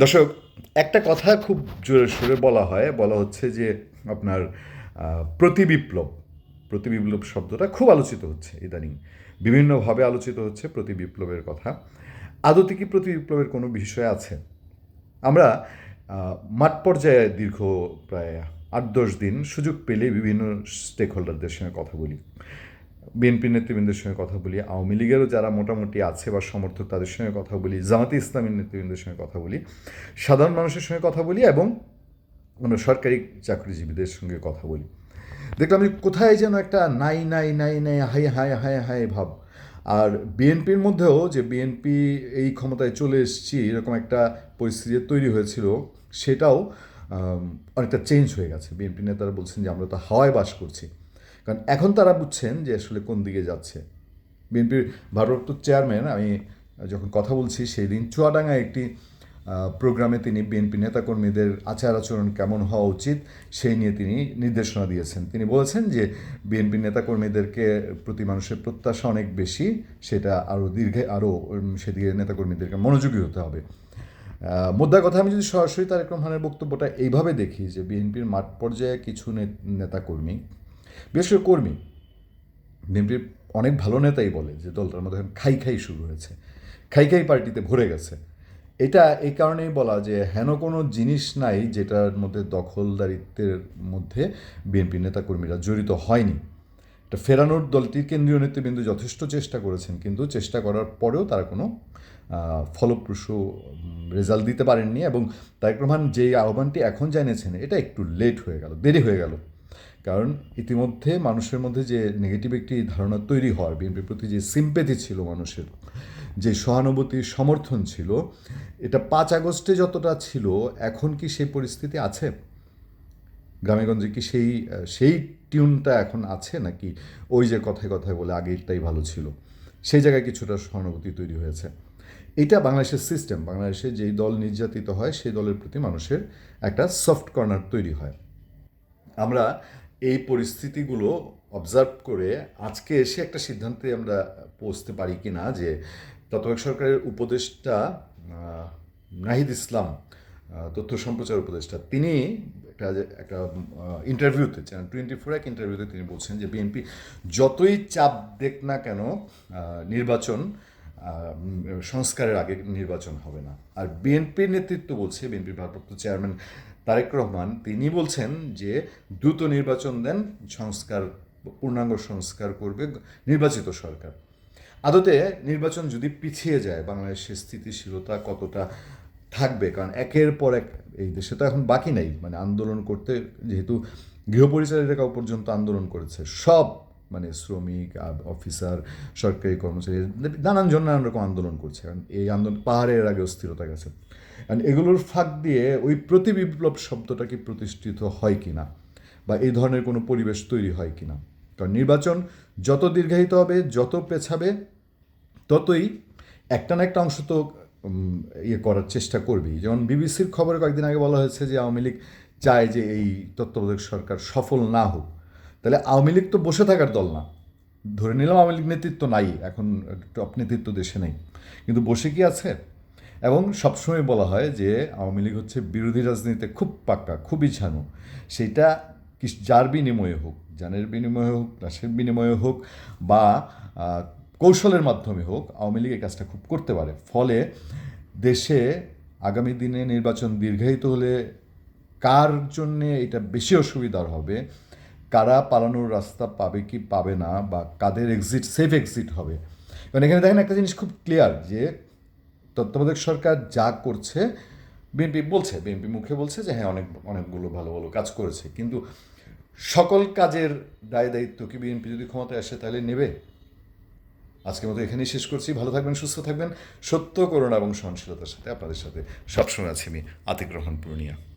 দর্শক, একটা কথা খুব জোরে সোরে বলা হয়, বলা হচ্ছে যে আপনার প্রতিবিপ্লব প্রতিবিপ্লব শব্দটা খুব আলোচিত হচ্ছে ইদানিং। বিভিন্নভাবে আলোচিত হচ্ছে প্রতিবিপ্লবের কথা। আদতে কি প্রতিবিপ্লবের কোনো বিষয় আছে? আমরা মাঠ পর্যায়ে দীর্ঘ প্রায় আট দশ দিন সুযোগ পেলে বিভিন্ন স্টেক হোল্ডারদের সঙ্গে কথা বলি। বিএনপি নেতৃবৃন্দের সঙ্গে কথা বলি, আওয়ামী লীগেরও যারা মোটামুটি আছে বা সমর্থক তাদের সঙ্গে কথা বলি, জামাতে ইসলামী নেতৃবৃন্দের সঙ্গে কথা বলি, সাধারণ মানুষের সঙ্গে কথা বলি এবং আমরা সরকারি চাকরিজীবীদের সঙ্গে কথা বলি। দেখলাম যে কোথায় যেন একটা নাই নাই নাই নাই হাই হাই হাই হাই ভাব। আর বিএনপির মধ্যেও যে বিএনপি এই ক্ষমতায় চলে এসেছি, এরকম একটা পরিস্থিতি তৈরি হয়েছিল, সেটাও অনেকটা চেঞ্জ হয়ে গেছে। বিএনপি নেতারা বলছেন যে আমরা তো হাওয়ায় বাস করছি। কারণ এখন তারা বুঝছেন যে আসলে কোন দিকে যাচ্ছে। বিএনপির ভারপ্রাপ্ত চেয়ারম্যান, আমি যখন কথা বলছি সেই দিন চুয়াডাঙ্গায় একটি প্রোগ্রামে তিনি বিএনপি নেতাকর্মীদের আচার আচরণ কেমন হওয়া উচিত সেই নিয়ে তিনি নির্দেশনা দিয়েছেন। তিনি বলেছেন যে বিএনপি নেতাকর্মীদেরকে প্রতি মানুষের প্রত্যাশা অনেক বেশি, সেটা আরও দীর্ঘে আরও সেদিকে নেতাকর্মীদেরকে মনোযোগী হতে হবে। মোদ্দা কথা আমি যদি সরাসরি তারেক রহমানের বক্তব্যটা এইভাবে দেখি যে বিএনপির মাঠ পর্যায়ে কিছু নেতাকর্মী বিশেষ করে কর্মী। বিএনপির অনেক ভালো নেতাই বলে যে দলটার মধ্যে এখন খাই খাই শুরু হয়েছে। খাই খাই পার্টিতে ভরে গেছে। এটা এই কারণেই বলা যে হেন কোনো জিনিস নাই যেটার মধ্যে দখলদারিত্বের মধ্যে বিএনপি নেতাকর্মীরা জড়িত হয়নি। এটা ফেরানোর দলটির কেন্দ্রীয় নেতৃবৃন্দ যথেষ্ট চেষ্টা করেছেন, কিন্তু চেষ্টা করার পরেও তারা কোনো ফলপ্রসূ রেজাল্ট দিতে পারেননি এবং তারেক রহমান যেই আহ্বানটি এখন জানিয়েছেন, এটা একটু লেট হয়ে গেল, দেরি হয়ে গেল। কারণ ইতিমধ্যে মানুষের মধ্যে যে নেগেটিভ একটি ধারণা তৈরি হওয়ার বিএনপির প্রতি যে সিম্পেথি ছিল মানুষের, যে সহানুভূতি সমর্থন ছিল, এটা পাঁচ আগস্টে যতটা ছিল, এখন কি সেই পরিস্থিতি আছে? গ্রামেগঞ্জে কি সেই সেই টিউনটা এখন আছে নাকি ওই যে কথায় কথায় বলে আগেরটাই ভালো ছিল? সেই জায়গায় কিছুটা সহানুভূতি তৈরি হয়েছে। এটা বাংলাদেশের সিস্টেম বাংলাদেশে যেই দল নির্যাতিত হয়, সেই দলের প্রতি মানুষের একটা সফট কর্নার তৈরি হয়। আমরা এই পরিস্থিতিগুলো অবজার্ভ করে আজকে এসে একটা সিদ্ধান্তে আমরা পৌঁছতে পারি কি না যে তত্ত্বাবধায়ক সরকারের উপদেষ্টা নাহিদ ইসলাম তথ্য সম্প্রচার উপদেষ্টা, তিনি একটা একটা ইন্টারভিউতে চ্যানেল টোয়েন্টি ফোর এক ইন্টারভিউতে তিনি বলছেন যে বিএনপি যতই চাপ দেখ না কেন নির্বাচন সংস্কারের আগে নির্বাচন হবে না। আর বিএনপির নেতৃত্ব বলছে, বিএনপির ভারপ্রাপ্ত চেয়ারম্যান তারেক রহমান, তিনি বলছেন যে দ্রুত নির্বাচন দেন, সংস্কার, পূর্ণাঙ্গ সংস্কার করবে নির্বাচিত সরকার। আদতে নির্বাচন যদি পিছিয়ে যায়, বাংলাদেশের স্থিতিশীলতা কতটা থাকবে? কারণ একের পর এক এই দেশে তো এখন বাকি নাই। মানে আন্দোলন করতে যেহেতু গৃহপরিচারিকাও পর্যন্ত আন্দোলন করেছে, সব মানে শ্রমিক অফিসার, সরকারি কর্মচারী, নানান জন নানান রকম আন্দোলন করছে। কারণ এই আন্দোলন পাহাড়ের আগে অস্থিরতা গেছে। কারণ এগুলোর ফাঁক দিয়ে ওই প্রতিবিপ্লব শব্দটা কি প্রতিষ্ঠিত হয় কি না বা এই ধরনের কোনো পরিবেশ তৈরি হয় কি না কারণ নির্বাচন যত দীর্ঘায়িত হবে, যত পেছাবে, ততই একটা না একটা অংশ তো ইয়ে করার চেষ্টা করবেই। যেমন বিবিসির খবরে কয়েকদিন আগে বলা হয়েছে যে আওয়ামী লীগ চায় যে এই তত্ত্বাবধায়ক সরকার সফল না হোক। তাহলে আওয়ামী লীগ তো বসে থাকার দল না। ধরে নিলাম আওয়ামী লীগ নেতৃত্ব নাই, এখন টপ নেতৃত্ব দেশে নেই। কিন্তু বসে কি আছে? এবং সবসময় বলা হয় যে আওয়ামী লীগ হচ্ছে বিরোধী রাজনীতিতে খুব পাক্কা, খুবই ছানু সেটা যার বিনিময়ে হোক, জানের বিনিময়ে হোক লাশের বিনিময়ে হোক বা কৌশলের মাধ্যমে হোক, আওয়ামী লীগ এই কাজটা খুব করতে পারে। ফলে দেশে আগামী দিনে নির্বাচন দীর্ঘায়িত হলে কার জন্যে এটা বেশি অসুবিধার হবে? কারা পালানোর রাস্তা পাবে কি পাবে না? বা কাদের এক্সিট সেফ এক্সিট হবে? কারণ এখানে দেখেন একটা জিনিস খুব ক্লিয়ার যে তত্ত্বাবধায়ক সরকার যা করছে, বিএনপি বলছে, বিএনপি মুখে বলছে যে হ্যাঁ অনেক, অনেকগুলো ভালো ভালো কাজ করেছে। কিন্তু সকল কাজের দায় দায়িত্ব কি বিএনপি যদি ক্ষমতায় আসে তাহলে নেবে? আজকের মতো এখানেই শেষ করছি। ভালো থাকবেন, সুস্থ থাকবেন। সত্য, করুণা এবং সহনশীলতার সাথে আপনাদের সাথে সবসময় আছি আমি, আতিক রহমান পূর্ণিয়া।